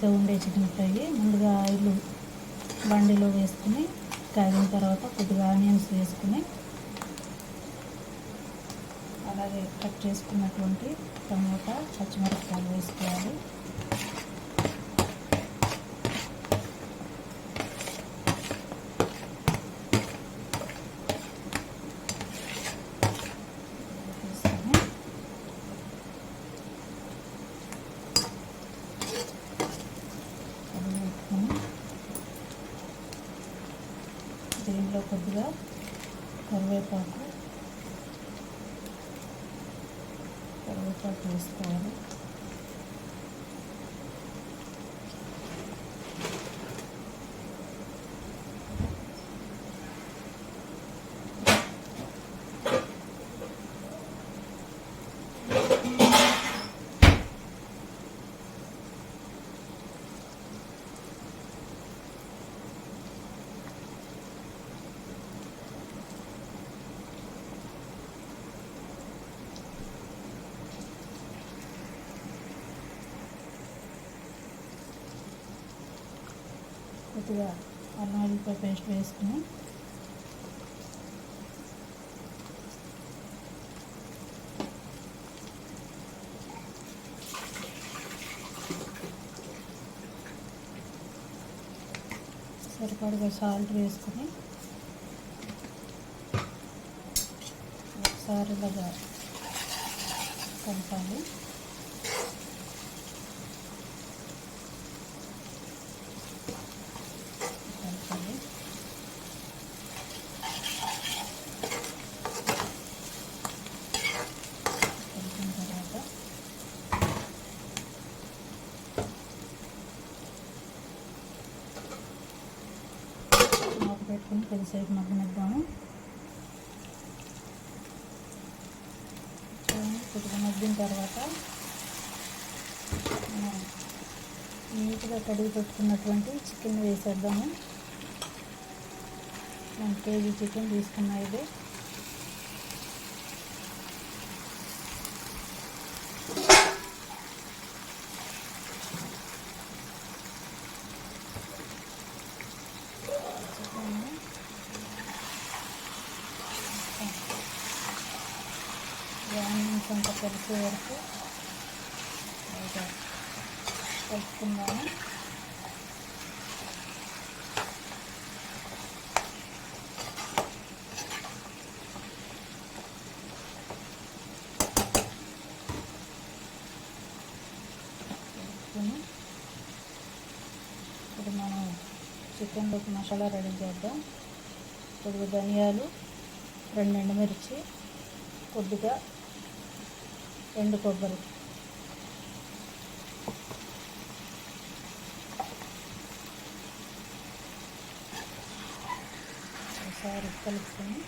ఆయిల్తో ఉండే chicken fry ముందుగా ఆయిల్ బండిలో వేసుకుని కాగిన తర్వాత కొద్దిగా ఆనియన్స్ వేసుకుని అలాగే కట్ చేసుకున్నటువంటి టమోటా పచ్చిమిరపకాయలు వేసుకోవాలి వేసుకొని అది వేసుకొని దీనిలో కొద్దిగా కరివేపాకు. కరివేపాకు వేసుకోవాలి. కొద్దిగా అల్లం వెల్లిపాయ పేస్ట్ వేసుకుని సరిపడగా సాల్ట్ వేసుకుని ఒకసారి ఇలాగా కలపాలి కలిపిన తర్వాత మూత పెట్టుకుని కొద్దిసేపు మగ్గనిద్దాము. కొద్దిగా మగ్గిన తర్వాత నీట్గా కడిగి పెట్టుకున్నటువంటి చికెన్ వేసేద్దాము. వన్ కేజీ చికెన్ తీసుకున్నా ఇది చికెన్ ఆనియన్స్ అంతా కలిసే వరకు బాగా కలుపుకుందాము ఇప్పుడు మనం చికెన్లోకి మసాలా రెడీ చేద్దాం. కొద్దిగా ధనియాలు రెండు ఎండుమిర్చి కొద్దిగా ఎండు కొబ్బరి. ఒకసారి కలుపుకొని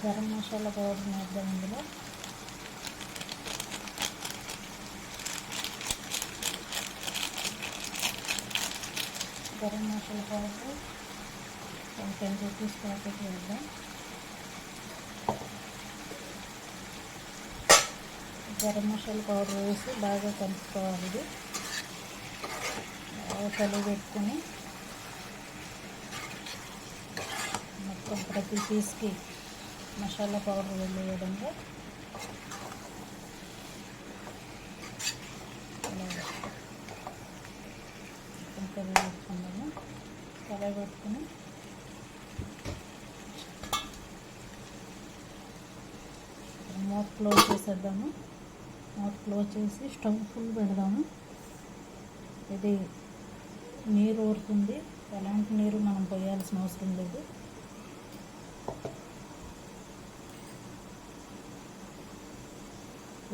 గరం మసాలా పౌడర్ వేద్దాం ఇందులో garam masala powder ten rupees packet వేద్దాం. గరం మసాలా పౌడర్ వేసి బాగా కలుపుకోవాలి ఇది. బాగా కలిగి పెట్టుకొని మొత్తం ప్రతి పీస్కి మసాలా పౌడర్ వెళ్ళే విధంగా అలాగే మొత్తం కలిగి పెట్టుకున్నాము కలిగి మూత క్లోజ్ చేసేద్దాము. మూత క్లోజ్ చేసి స్టవ్ ఫుల్ పెడదాము. ఇది నీరు ఊరుతుంది. ఎలాంటి నీరు మనం పోయాల్సిన అవసరం లేదు.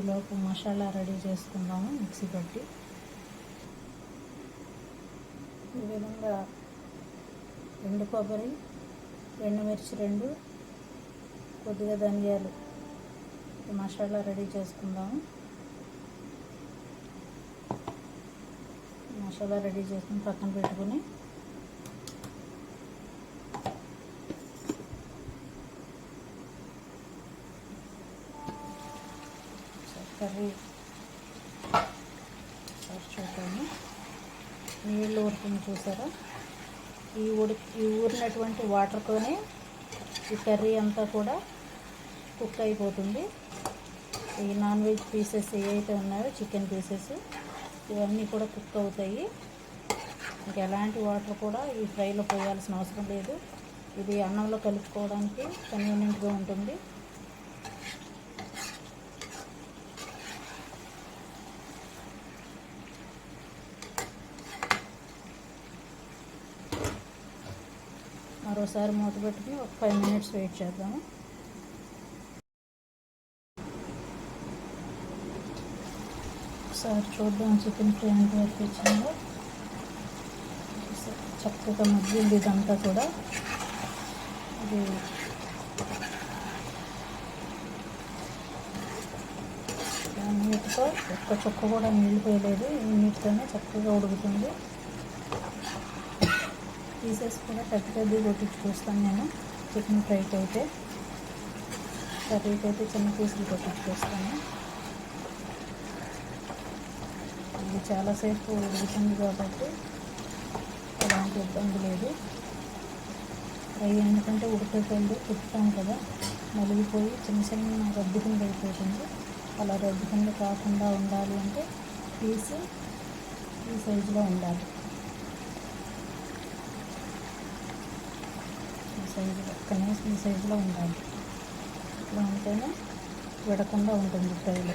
ఈలోపు మసాలా రెడీ చేసుకుందాము మిక్సీ పట్టి. ఈ విధంగా రెండు కొబ్బరి ఎండుమిర్చి రెండు కొద్దిగా ధనియాలు. మసాలా రెడీ చేసుకుందాము మసాలా రెడీ చేసుకుని పక్కన పెట్టుకుని కర్రీ నీళ్ళు ఊరుకుని చూసారా? ఈ ఉడి ఈ ఊరినటువంటి వాటర్తోనే ఈ కర్రీ అంతా కూడా కుక్ అయిపోతుంది. ఈ నాన్ వెజ్ పీసెస్ ఏవైతే ఉన్నాయో చికెన్ పీసెస్ ఇవన్నీ కూడా కుక్ అవుతాయి. ఇంకా ఎలాంటి వాటర్ కూడా ఈ ఫ్రైలో పోయాల్సిన అవసరం లేదు. ఇది అన్నంలో కలుపుకోవడానికి కన్వీనియంట్గా ఉంటుంది. మరోసారి మూత పెట్టుకుని ఒక ఫైవ్ మినిట్స్ వెయిట్ చేద్దాము. ఒకసారి చూద్దాం చికెన్ ఫ్రై ఎంత వరకు వచ్చిందో చక్కగా మగ్గింది ఇదంతా కూడా. ఇది నీటితో ఒక్క చుక్క కూడా నీళ్ళు పోయలేదు. ఈ నీటితోనే చక్కగా ఉడుకుతుంది. పీసెస్ కూడా పెద్ద పెద్దవి కొట్టించి చూస్తాను నేను. చికెన్ ఫ్రైకి అయితే. కర్రీకి అయితే చిన్న పీసులు కొట్టించి చూస్తాను ఇది చాలాసేపు ఉడుకుతుంది కాబట్టి ఎలాంటి ఇబ్బంది లేదు. ఫ్రై ఎందుకంటే ఉడికేపోయింది తిప్పుతాం కదా. నలిగిపోయి చిన్న చిన్న రద్దు కింద అయిపోతుంది. అలా రద్దు కింద కాకుండా ఉండాలి అంటే పీస్ ఈ సైజులో ఉండాలి ఈ సైజులో కనీసం ఈ సైజులో ఉండాలి. ఇట్లా ఉంటేనే విడకుండా ఉంటుంది ఫ్రైలో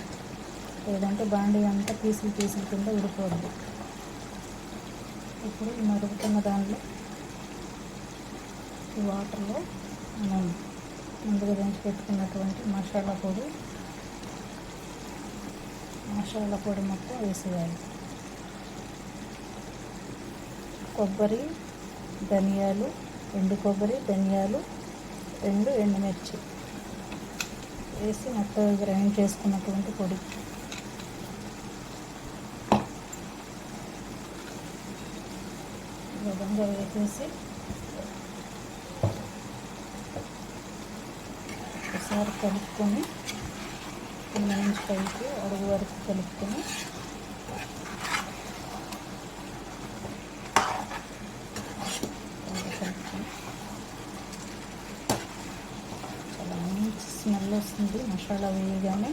లేదంటే బాండీ అంతా పీసులు పీసులు కింద ఉడిపోద్ది ఇప్పుడు మరుగుతున్న దాంట్లో ఈ వాటర్లో మనం ముందుగా దంచి పెట్టుకున్నటువంటి మసాలా పొడి మసాలా పొడి మొత్తం వేసేయాలి. కొబ్బరి ధనియాలు ఎండు కొబ్బరి ధనియాలు రెండు ఎండుమిర్చి వేసి మొత్తం గ్రైండ్ చేసుకున్నటువంటి పొడి. విధంగా వేసేసి ఒకసారి కలుపుకొని పైకి అడుగు వరకు కలుపుకొని బాగా కలుపుకొని చాలా మంచి స్మెల్ వస్తుంది మసాలా వేయగానే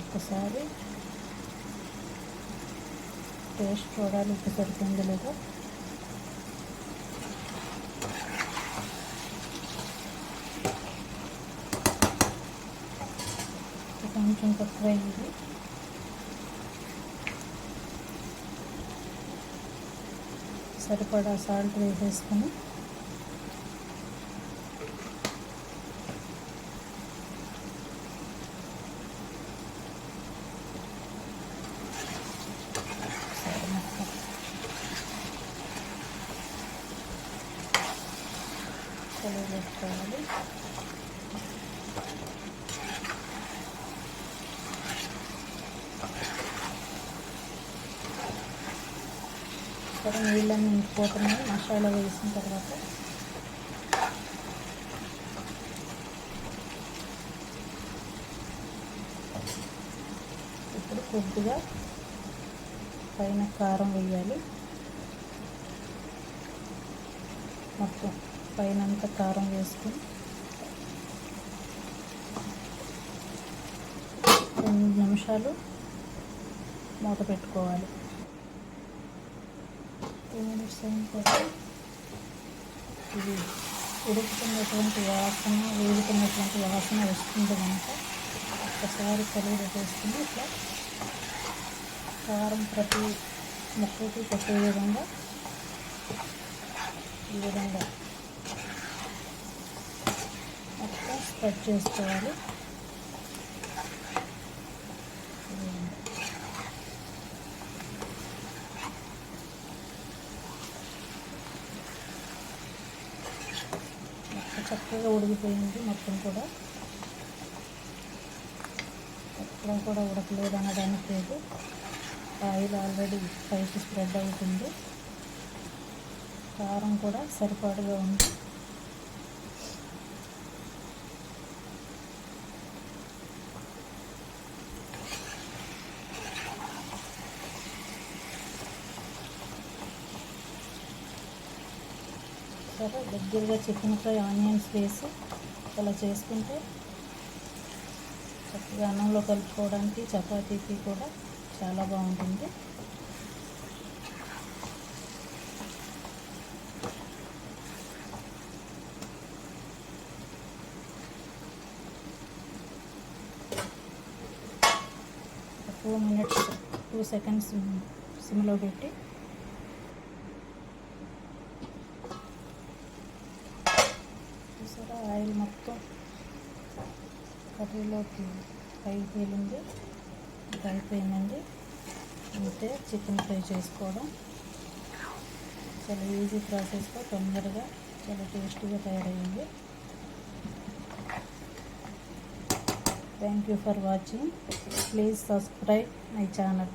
ఒకసారి ఒక్కసారి టేస్ట్ చూడాలి ఉప్పు సరిపోయిందో లేదో? కొంచెం తక్కువ అయింది సరిపడా సాల్ట్ వేసేసుకుని ఒకసారి మొత్తం కలిగి పెట్టుకోవాలి సరే నీళ్ళన్నీ ఇంకిపోతున్నాయి మసాలా వేసిన తర్వాత ఇప్పుడు కొద్దిగా పైన కారం వేయాలి. మొత్తం పైన అంతా కారం వేసుకుని రెండు నిమిషాలు మూత పెట్టుకోవాలి. టూ మినిట్స్ అయిన ఇది ఉడుకుతున్నటువంటి వాసన వేడుకున్నటువంటి వాసన వస్తుంది కనుక ఒకసారి కలిగి పెట్టేసుకుని ఇట్లా కారం ప్రతి ముక్కకి కొట్టే విధంగా ఈ విధంగా మొత్తం స్ప్రెడ్ చేసుకోవాలి ఈ విధంగా. బాగా ఉడికిపోయింది మొత్తం కూడా. ఎక్కడ కూడా ఉడకలేదు అనడానికి లేదు. ఆయిల్ ఆల్రెడీ పైకి స్ప్రెడ్ అవుతుంది. కారం కూడా సరిపాటుగా ఉంది. చూసారా దగ్గరగా చికెన్ ఫ్రై ఆనియన్స్ వేసి అలా చేసుకుంటే చక్కగా అన్నంలో కలుపుకోవడానికి చపాతీకి కూడా చాలా బాగుంటుంది. టూ మినిట్స్ టూ సెకండ్స్ సిమ్లో పెట్టి ఆయిల్ మొత్తం కర్రీలోకి పైకి తేలింది పై అయిపోయిందండి. అంతే చికెన్ ఫ్రై చేసుకోవడం. చాలా ఈజీ ప్రాసెస్గా తొందరగా చాలా టేస్టీగా తయారయ్యింది. Thank you for watching please subscribe my channel